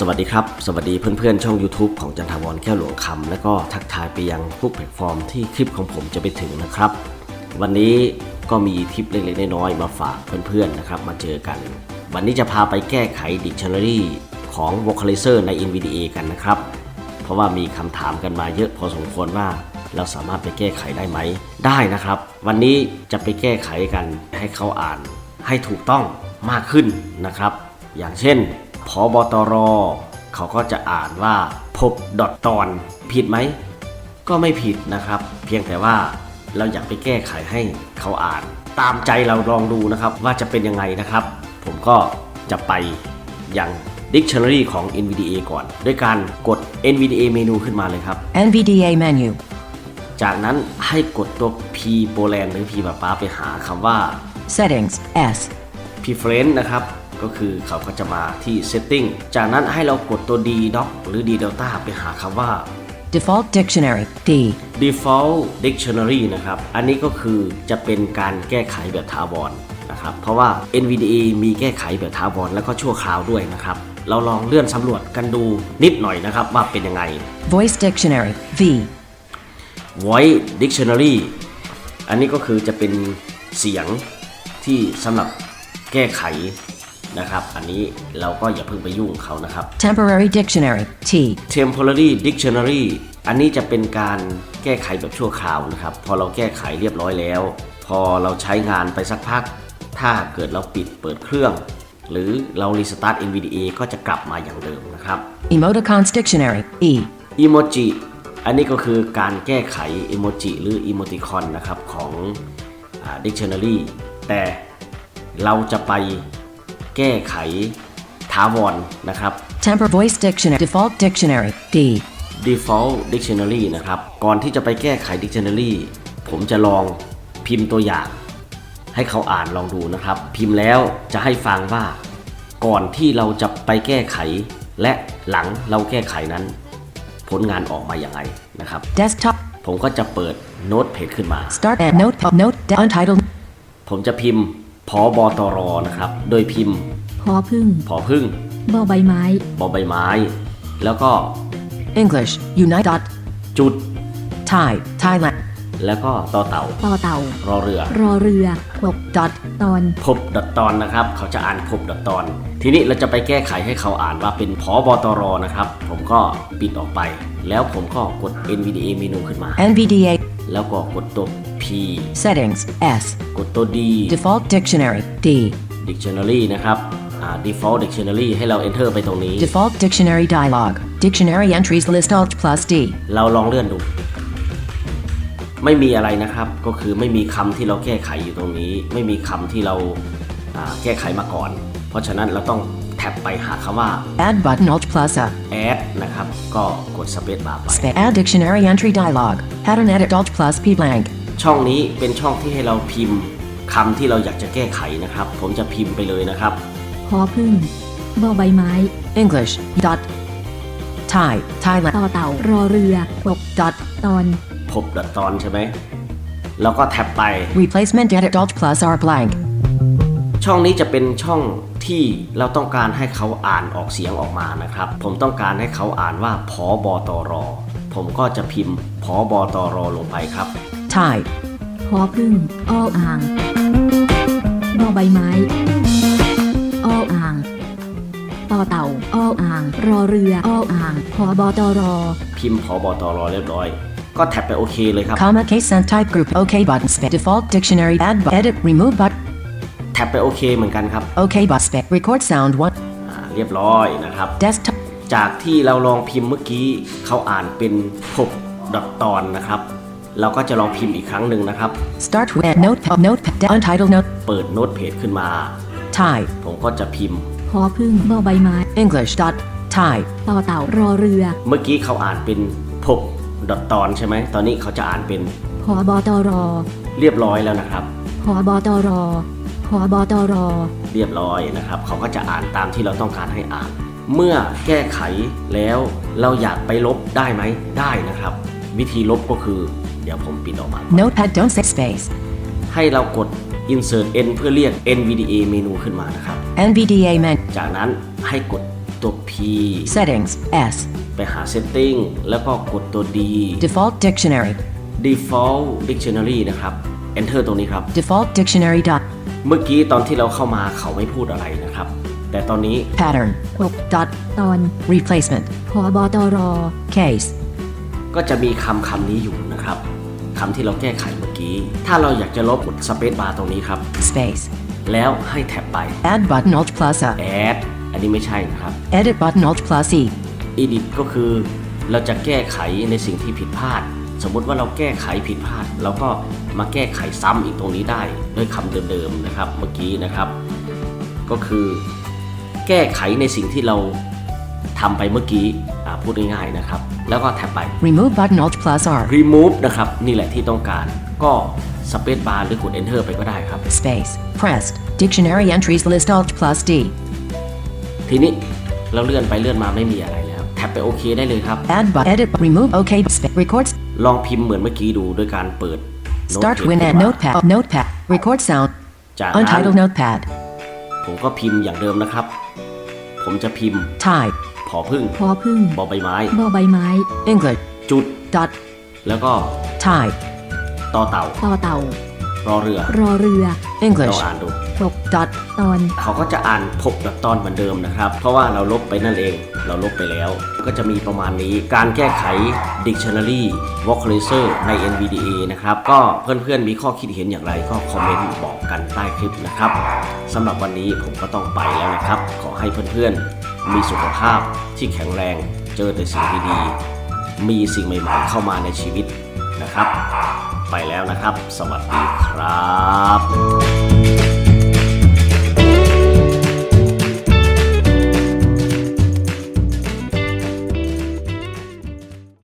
สวัสดีครับ สวัสดีเพื่อนๆ ช่อง YouTube ของจันทาวรแก้วหลวงคำและก็ทักทายไปยังทุกแพลตฟอร์มที่คลิปของผมจะไปถึงนะครับ วันนี้ก็มีทิปเล็กๆน้อยๆมาฝากเพื่อนๆนะครับมาเจอกัน วันนี้จะพาไปแก้ไข Dictionary ของ Vocalizer ใน NVDA กันนะครับ เพราะว่ามีคำถามกันมาเยอะพอสมควรว่าเราสามารถไปแก้ไขได้ไหม ได้นะครับ วันนี้จะไปแก้ไขกันให้เขาอ่านให้ถูกต้องมากขึ้นนะครับ อย่างเช่น พอบตรเขาก็จะอ่านว่าพบดอทตอนผิดไหม ก็ไม่ผิดนะครับ เพียงแต่ว่าเราอยากไปแก้ไขให้เขาอ่าน ตามใจเราลองดูนะครับว่าจะเป็นยังไงนะครับ ผมก็จะไปยัง Dictionary ของ NVDA ก่อน ด้วยการกด NVDA เมนูขึ้นมาเลยครับ NVDA menu. จากนั้นให้กดตัว P โปแลนหรือ P ป้าป้าไปหาคำว่า Settings S. preference นะครับ ก็คือเขาก็จะมาที่ setting จากนั้นให้เรากดตัว D doc หรือ D delta ไปหาคำว่า Default dictionary D. default dictionary นะครับ อันนี้ก็คือจะเป็นการแก้ไขแบบถาวรนะครับ เพราะว่า NVDA มีแก้ไขแบบถาวรแล้วก็ชั่วคราวด้วยนะครับ เราลองเลื่อนสำรวจกันดูนิดหน่อยนะครับว่าเป็นยังไง Voice dictionary V. voice dictionary อันนี้ก็คือจะเป็นเสียงที่สำหรับแก้ไข นะครับ อันนี้เราก็อย่าเพิ่งไปยุ่งเขานะครับ Temporary dictionary T. temporary dictionary อันนี้จะเป็นการแก้ไขแบบชั่วคราวนะครับ พอเราแก้ไขเรียบร้อยแล้ว พอเราใช้งานไปสักพัก ถ้าเกิดเราปิดเปิดเครื่อง หรือเรา restart NVDA ก็จะกลับมาอย่างเดิมนะครับ Emoticons dictionary E. emoji อันนี้ก็คือการแก้ไข emoji หรือ emoticon นะครับของอา dictionary แต่เราจะไป แก้ไขถาวรนะครับ Temper voice dictionary default dictionary D. default dictionary นะครับ ก่อนที่จะไปแก้ไข dictionary ผมจะลองพิมพ์ตัวอย่าง ให้เขาอ่านลองดูนะครับ พิมพ์แล้วจะให้ฟังว่า ก่อนที่เราจะไปแก้ไข และหลังเราแก้ไขนั้น ผลงานออกมาอย่างไรนะครับ Desktop ผมก็จะเปิดโน้ตเพจขึ้นมา start and note note de- untitled ผมจะพิมพ์ พอบอตรนะครับ โดยพิมพ์พอพึ่งพอพึ่งบอใบไม้ บอใบไม้ แล้วก็ English Unite dot จุด Thai Thailand แล้วก็ต่อเต่าต่อเต่า รอเรือ รอเรือปก dot ตอน พบดอตตอนนะครับ เขาจะอ่านพบดอตตอน ทีนี้เราจะไปแก้ไขให้เขาอ่านว่าเป็นพอบอตรนะครับ ผมก็ปิดออกไป แล้วผมก็กด NVDA เมนูขึ้นมา NVDA แล้วก็กดตัว P settings S. กดตัว D Default dictionary D. Dictionary นะครับอ่า Default Dictionary ให้เรา Enter ไปตรงนี้ Default dictionary dialog. Dictionary entries list Alt plus D. เราลองเลื่อนดู ไม่มีอะไรนะครับ ก็คือไม่มีคำที่เราแก้ไขอยู่ตรงนี้ ไม่มีคำที่เราอ่าแก้ไขมาก่อน เพราะฉะนั้นเราต้องแท็บไปหาคำว่า Add button Alt plus A. add นะครับ ก็กด space bar ไป Spa- add dictionary entry dialog. Pattern edit Alt plus P blank. ช่องนี้เป็นช่องที่ให้เราพิมพ์คำที่เราอยากจะแก้ไขนะครับ ผมจะพิมพ์ไปเลยนะครับพอพึ่งบอใบไม้ English dot Thai Thailand ต่อเต่ารอเรือปก dot ตอนพบดอทตอนใช่ไหมแล้วก็แท็บไป replacement edit Alt plus R blank. ช่องนี้จะเป็นช่องที่เราต้องการให้เขาอ่านออกเสียงออกมานะครับ ผมต้องการให้เขาอ่านว่าพอบอตรผมก็จะพิมพ์พอบอตรลงไปครับ Thai พอพึ่งอ้ออ่างบอใบไม้อ้ออ่างต่อเต่าอ้ออ่าง รอเรืออ้ออ่างพอบอตรพิมพ์พอบอตรเรียบร้อย ก็แท็บไปโอเคเลยครับ comma case and type group OK button spa default dictionary add bu- edit remove but แท็บไปโอเคเหมือนกันครับ OK but spa record sound one อ่าเรียบร้อยนะครับ desktop จากที่เราลองพิมพ์เมื่อกี้เขาอ่านเป็นพบดอทตอนนะครับ เราก็จะลองพิมพ์อีกครั้งหนึ่งนะครับ start with note note untitled note เปิดโน้ตเพจขึ้นมา Thai ผมก็จะพิมพ์พอพึ่งบอใบไม้ English dot Thai ต่อเต่ารอเรือเมื่อกี้เขาอ่านเป็นพบดอทตอนใช่ไหม ตอนนี้เขาจะอ่านเป็นพอบอตรเรียบร้อยแล้วนะครับ พอบอตรพอบอตรเรียบร้อยนะครับ เขาก็จะอ่านตามที่เราต้องการให้อ่าน เมื่อแก้ไขแล้วเราอยากไปลบได้ไหมได้นะครับ วิธีลบก็คือเดี๋ยวผมปิดออกมา notepad don't say space ให้เรากด insert n เพื่อเรียก NVDA เมนูขึ้นมานะครับ NVDA men จากนั้นให้กดตัว P Settings. S. ไปหา Setting แล้วก็กดตัว D Default dictionary. Default Dictionary นะครับ Enter ตรงนี้ครับ Default dictionary. Dot. เมื่อกี้ตอนที่เราเข้ามาเขาไม่พูดอะไรนะครับ แต่ตอนนี้ Pattern. Hook. Dot. ตอน Replacement. พบตร Case. ก็จะมีคำคำนี้อยู่นะครับ คำที่เราแก้ไขเมื่อกี้ ถ้าเราอยากจะลบกด Space Bar ตรงนี้ครับ Space. แล้วให้แท็บไป Add button Alt plus A. Add อันนี้ไม่ใช่นะครับ Edit button Alt plus E. Edit ก็คือเราจะแก้ไขในสิ่งที่ผิดพลาด สมมุติว่าเราแก้ไขผิดพลาดเราก็มาแก้ไขซ้ำอีกตรงนี้ได้ด้วยคำเดิมๆนะครับเมื่อกี้นะครับ ก็คือ แก้ไขในสิ่งที่เราทำไปเมื่อกี้อ่า พูดง่ายๆนะครับ แล้วก็แท็บไป Remove button Alt plus R. remove นะครับ นี่แหละที่ต้องการ ก็ space bar หรือกด enter ไปก็ได้ครับ Space. Pressed. Dictionary entries list Alt plus D. ทีนี้เราเลื่อนไปเลื่อนมาไม่มีอะไรแล้ว แท็บไปโอเคได้เลยครับ Add but edit but remove OK. Sp- records. ลองพิมพ์เหมือนเมื่อกี้ดูโดยการเปิด Start Notepad win at ขึ้นมา notepad. Notepad. Record sound. จากนั้น Untitled notepad. ผมก็พิมพ์อย่างเดิมนะครับ ผมจะพิมพ์ Type. ผอพึ่งพอพึ่งบอใบไม้ บอใบไม้ English. จุด Dot. แล้วก็ Type. ต่อเต่า ต่อเต่า รอเรือ รอเรือล English. องอ่านดูหก Dot. ตอน เขาก็จะอ่านพบแบบตอนเหมือนเดิมนะครับ เพราะว่าเราลบไปนั่นเอง เราลบไปแล้ว ก็จะมีประมาณนี้ การแก้ไข Dictionary Vocalizer ใน NVDA นะครับ ก็เพื่อนๆ มีข้อคิดเห็นอย่างไร ก็คอมเมนต์บอกกันใต้คลิปนะครับสำหรับวันนี้ผมก็ต้องไปแล้วนะครับ ขอให้เพื่อนๆ มีสุขภาพที่แข็งแรง เจอแต่สิ่งดีๆ มีสิ่งใหม่ๆ เข้ามาในชีวิต นะครับ ไปแล้วนะครับ สวัสดีครับ